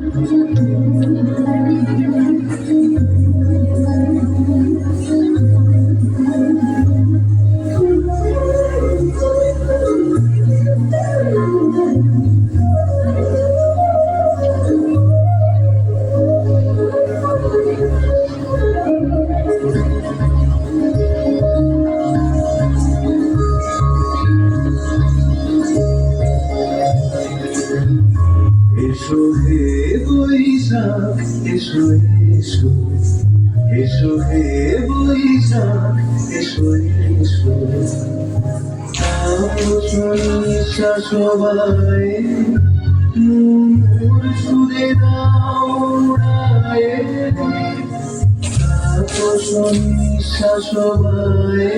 এসো এসো এসো এসো হে বৈশাখ এসো এসো। সবাই সুরে নিঃশ্বাস সবাই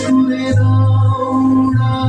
সুরে দাওড়ায়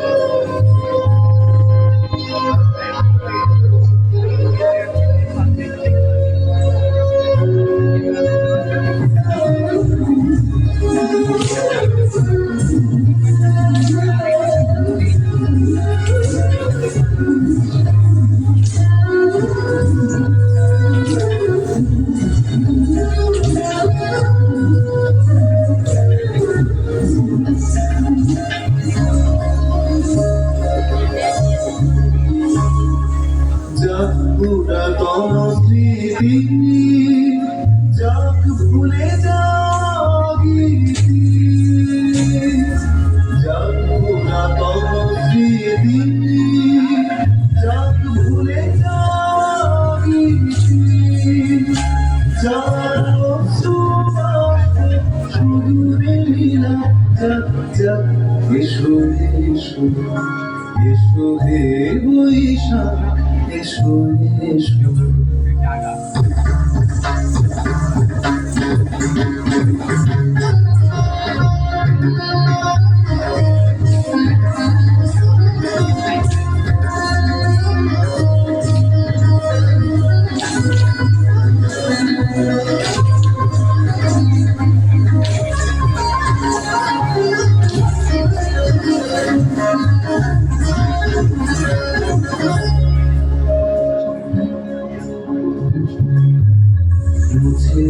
যাক ভুলে যাগিতি যাক পুরাতন স্মৃতি যাক ভুলে যার সুবাস সুদূরে লীলা। যাক যাক এসো এসো এসো হে বৈশাখ, এসো এসো। Thank you.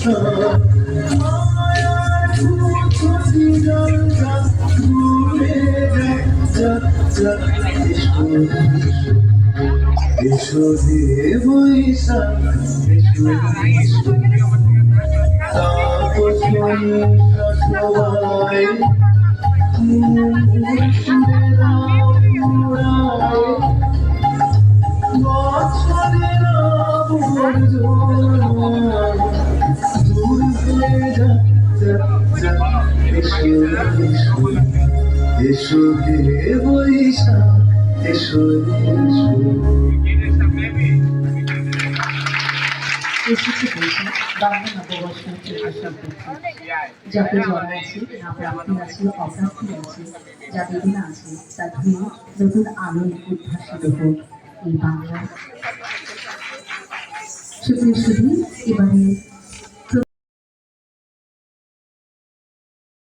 এসো তাপস সবাই বছরের এসো হে আছে না প্রাপ্তি আছে আছে যা বেদনা আছে তা ধুয়ে নতুন আলোয় হোক বাংলা। সুপ্রিয় শুধু এবারে